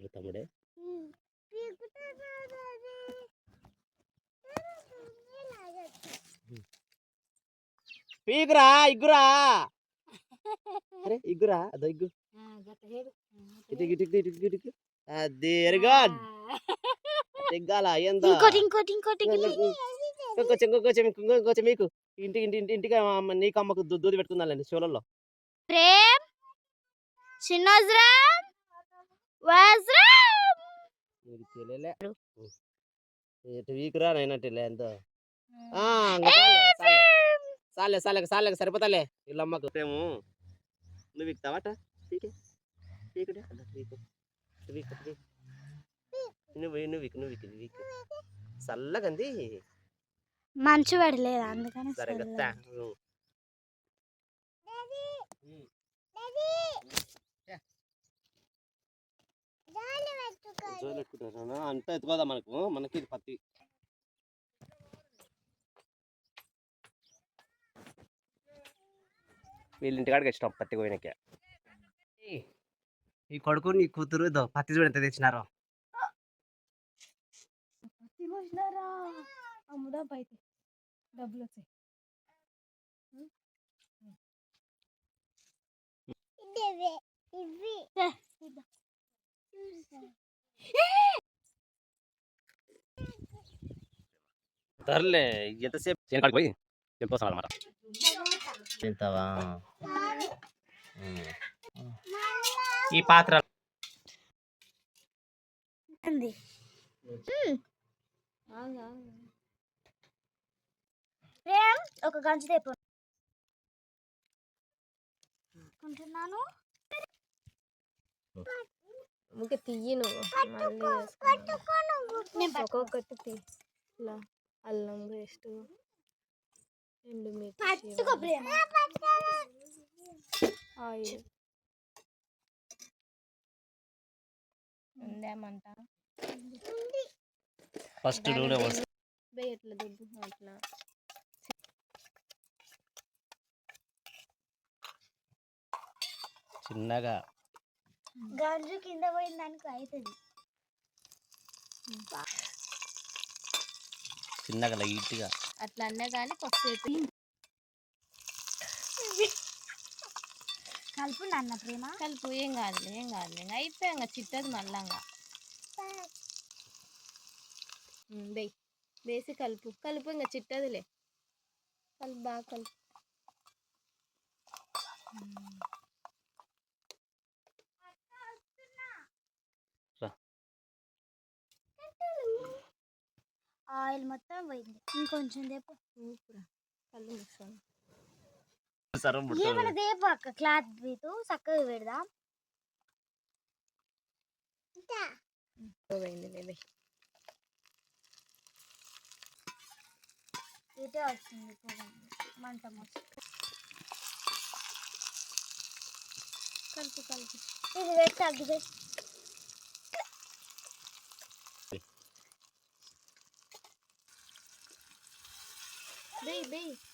చూడు తమ్ముడే. పీకురా ఇగ్గురా. అరే ఇగ్గురా అదో ఇగ్గు. అది ఎరగాడ్ ఇంకోటి ఇంకోటి ఇంకోటి ఇంకొంచెం ఇంకొంచెం ఇంకొంచెం మీకు. ఇంటి ఇంటి ఇంటి ఇంటికి నీకు అమ్మకు దూది పెట్టుకుందాంలేండి షోలలో ప్రేమ్ చిన్నోజ్రామ్ వజ్రామ్ నీకు తెలియలే ఇటు వీకురా ఎంతో? సరిపోతాలే ఏమో నువ్వు నువ్వు నువ్వు వీకు నువ్వు వీకు వీకు. చల్లగంది మంచు పడలేదు? అందుకని సరే చల్లగా. తా. ఉం. ఉం. జోలు? అంతా ఎత్తుకోదా మనకు? మనకి ఇది పత్తి. వీళ్ళ ఇంటికాడికి వచ్చినాం పత్తి పోయినకే ఈ కొడుకు నీ కూతురు ఇదో పత్తి చూడు ఎంత తెచ్చినారో. తినొచ్చినారా అమ్ముదా బయట డబ్బులు వచ్చాయి. సర్లే ఎంతసేపు చేనకాడికి పోయి వెళ్ళిపోతాం అనమాట తింటావా? ఈ పాత్ర ఒక గంజు తెప్పు. అనుకుంటున్నాను ముఖ్య తీయి నువ్వు. ఒక్కొక్కటి తీ. ఇలా అల్లం పేస్ట్ పట్టుకో ప్రేమ ఆయిల్. ఉందేమంట ఫస్ట్ నూనె పోసి. వేయి ఎట్లా దుడ్డు అట్లా. చిన్నగా. గంజు కింద పోయిన దానికి అవుతుంది చిన్నగా లైట్గా. అట్లా అన్నా కానీ కొద్దిసేపు కలుపు నాన్న ప్రేమ. కలుపు ఏం కాదులే ఏం కాదులే. ఇంకా అయిపోయాక చిట్టది మళ్ళంగా. వేయి వేసి కలుపు. కలుపు ఇంకా చిట్టదిలే కలుపు బాగా కలుపు. ఆయిల్ మొత్తం పోయింది. ఇంకొంచెం దేపు ఏమైనా దేపు అక్క క్లాత్ బీతు చక్కగా పెడదాం? ఇటే వస్తుంది పొగ. మంట మొత్తం కలుపు కలుపు. ఇది పెట్టి.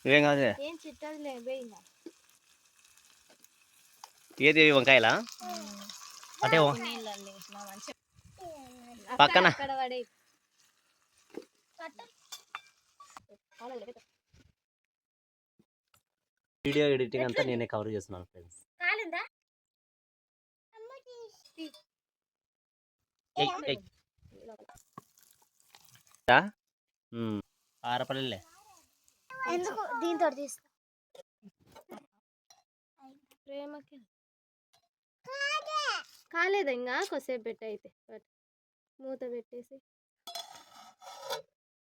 ఏం కాదు ఏది వంకాయలా అంటే పక్కన. వీడియో ఎడిటింగ్ అంతా నేనే కవర్ చేస్తున్నాను ఫ్రెండ్స్ కాలిందా? ఆరపల్లె ఎందుకు దీంతో తీస్తా ప్రేమకి కాలేదు ఇంకా కొద్దిసేపు పెట్టి అయితే. మూత పెట్టేసి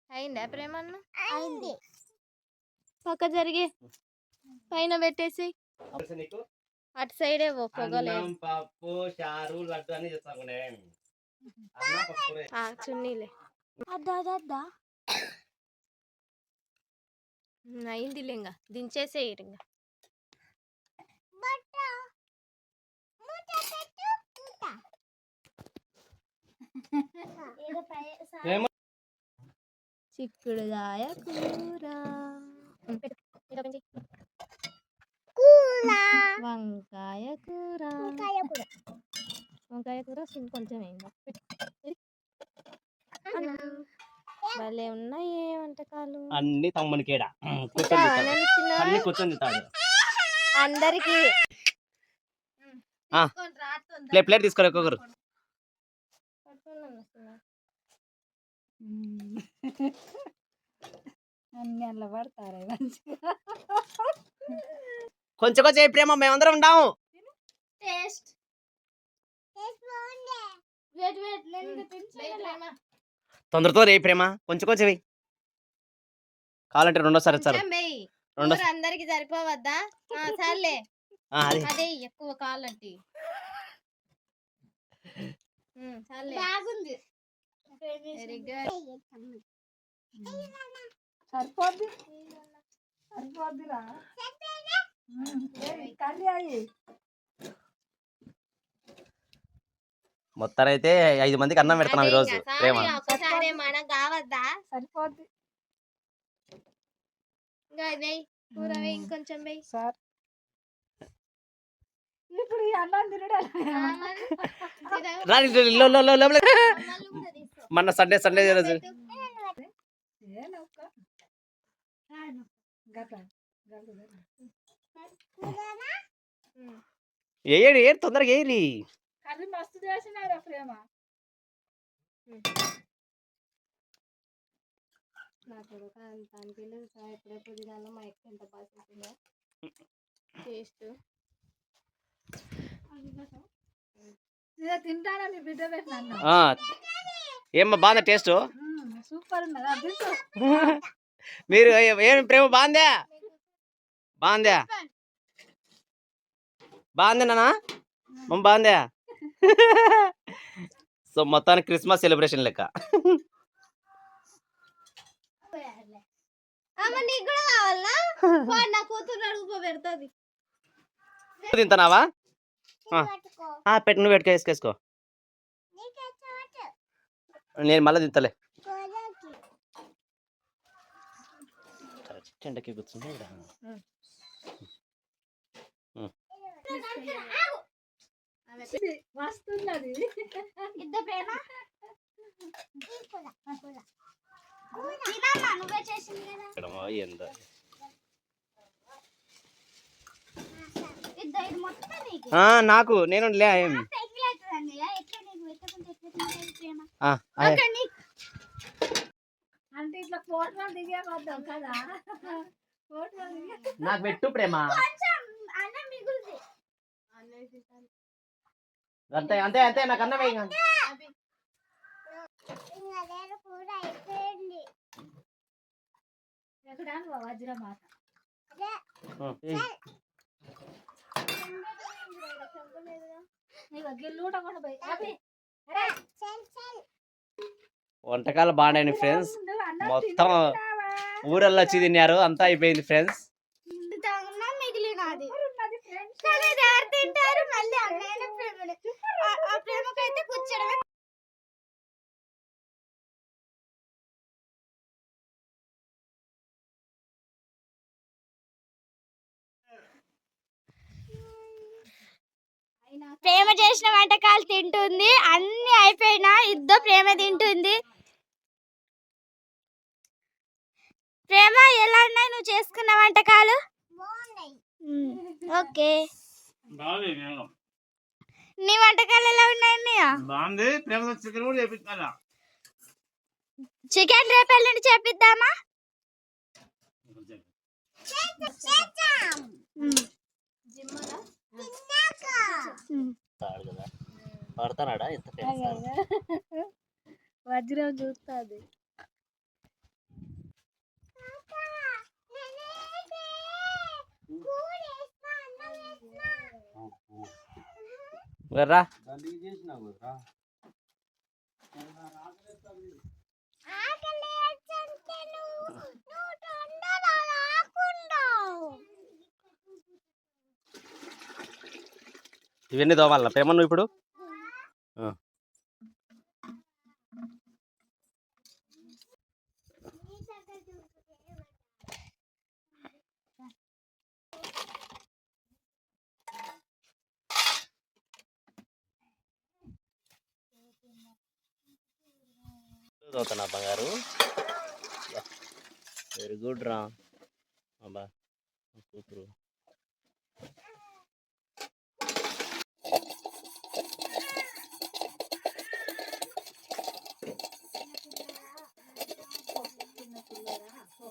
అయిందా ప్రేమన్న అయింది పక్క జరిగి పైన పెట్టేసి అటు సైడే పో పొగలే. అన్నం, పప్పు చారు లడ్డు చున్నీలే. అద్దా అద్దా. అయిందిలే ఇంకా దించేసేయరు ఇంకా ఏదో పై సా- ఏమో. చిక్కుడుగాయ కూర. వంకాయ కూర. వంకాయ కూర. వంకాయ కూర సిమ్ కొంచెం అయిందా భలే ఉన్నాయి ఏ వంటకాలు. అన్ని తమ్ముని కేడ తింటావా నన్ను చిన్నవా? అన్ని కూర్చొని తింటాడు. అందరికి. ప్లేట్ ప్లేట్ తీసుకోరు ఒక్కొక్కరు? అన్ని అలా పడతారా మంచిగా. కొంచెం కొంచెం ఏ ప్రేమ మేమందరం ఉంటాము టేస్ట్. Wait wait. నేను తొందరతో రే ప్రేమ కొంచెం కొంచెం వెయ్యి కావాలంటే రెండోసారి ఇస్తారు రెండో అందరికి సరిపోవద్దా? ఆ, సర్లే. ఆ, అది. ఎక్కువ కావాలంటే. ఉమ్, సర్లే. బాగుంది. వెరీ గుడ్ సరిపోద్ది. సరిపోద్దిరా. కర్రీ మొత్తం అయితే ఐదు మందికి అన్నం పెడుతున్నాం ఈ రోజు ప్రేమ. మనం సరిపోద్ది. ఇంకొంచెం సార్. ఇప్పుడు అన్నం సండే సండే రోజు. ఉమ్. ఏడు ఏడు తొందరగా ఏరి కర్రీ మస్తు చేసినారా ప్రేమ. నాకు ఒక అంత అనిపించలేదు సార్. ఎప్పుడెప్పుడు తినాలో మా ఎంత బాగా చేసిందో. టేస్ట్. నేను బిడ్డ పెట్టినా ఏమ్మా బాగుందా టేస్ట్? సూపర్ అది మీరు ఏ- ఏం ప్రేమ బాగుందా? బాగుందా? బాగుంది నాన్న? మమ్మ బాగుందా? సో మొత్తానికి క్రిస్మస్ సెలబ్రేషన్ లెక్క. ఆ, పెట్టు నువ్వు పెట్టుకో వేసుకేసుకో నేను మళ్ళీ తింటలే. చెండకి కూర్చుంటే. వస్తున్నది ఇద్దరు ప్రేమ? నువ్వే చేసింది కదా. నీకు? నేను లే అంటే ఇట్లా ఫోటోలు దిగేవద్దాం కదా. ఫోటోలు దిగే నాకు పెట్టు ప్రేమ. అంతే అంతే అంతే నాకు అన్నం వేయి వజ్రమాత వంటకాలు బాగున్నాయి ఫ్రెండ్స్ మొత్తం? ఊరల్లో వచ్చి తిన్నారు అంతా అయిపోయింది ఫ్రెండ్స్ అన్నం మిగిలినది ఉన్నది ఫ్రెండ్స్ కానీ ఇది ఎవరు తింటారు మళ్ళీ అన్నయ్య ప్రేమనే ఆ- ఆ ప్రేమకైతే కూర్చోడమే. ప్రేమ చేసిన వంటకాలు తింటుంది అన్ని అయిపోయినా ఇద్దరు ప్రేమ తింటుంది. ప్రేమ ఎలా ఉన్నాయి నువ్వు చేసుకున్న వంటకాలు. ఓకే. నీ వంటకాలు ఎలా ఉన్నాయి బాగుంది. ప్రేమ చికెన్ కూడా చేపిస్తాను. చికెన్ రేపు ఎల్లుండి చేపిద్దామా? పడతానాడా? ఎంత వజ్రం చూస్తుంది. రా. ఇవన్నీ దోమాలనా? ప్రేమ నువ్వు ఇప్పుడు? ఆ. అవుతున్నా బంగారు వెరీ గుడ్ రా అబ్బా కూతురు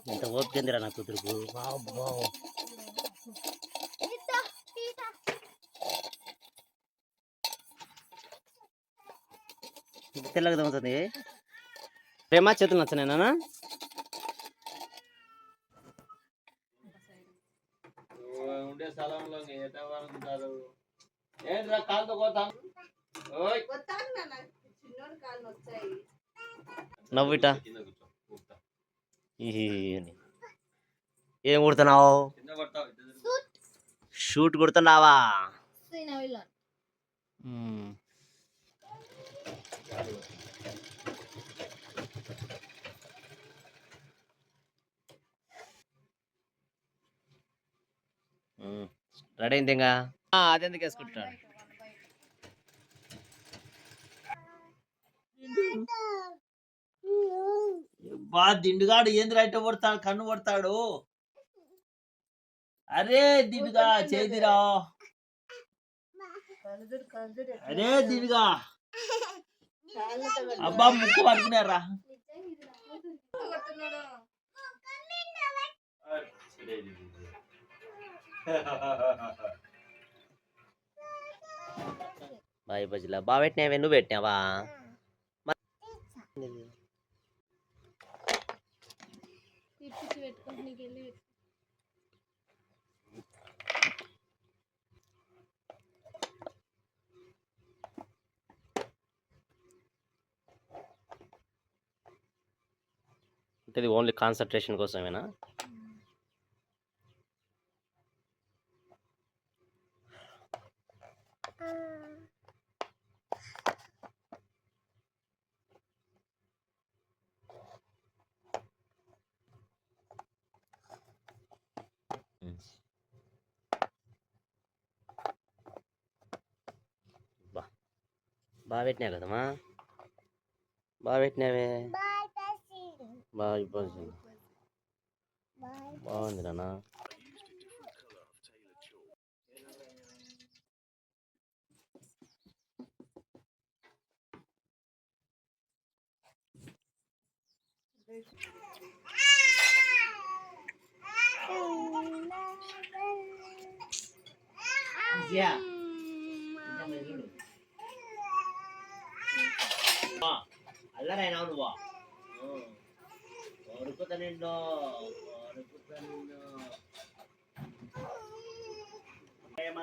ఎంత ఓపికందిరా నా కూతురుకు అబ్బా. తెల్లగా దొంగతుంది ప్రేమ చేతులు నచ్చనేనా ఉండే స్థలంలో ఎటవాలనుకుంటారు ఏంట్రా కాలుతో పోతాం ఓయ్. నవ్విట? ఏం కుడుతున్నావు? షూట్ కుడుతున్నావా. రెడీ అయింది ఇంకా? అదెందుకు వేసుకుంటాడు బా దిండుగాడు ఏంది రైట్ పడతాడు కన్ను పడతాడు అరే దిండుగా చేదిరా. అరే దిండుగా. అబ్బా ముక్కు పడుకున్నారా బాయ్ బజ్జిలా. బాగా పెట్టినావే నువ్వు పెట్టినావా. అంటే ఇది ఓన్లీ కాన్సన్ట్రేషన్ కోసమేనా? బాగా పెట్టినావు కదమ్మా బాగా పెట్టినావే బాగా ఇబ్బంది బాగుంది నాన్న ಎಲ್ಲರೇನ ಅವನು ರುಕುತ ನಿಂದು ರುಕುತ ನಿಂದು ಪ್ರೇಮ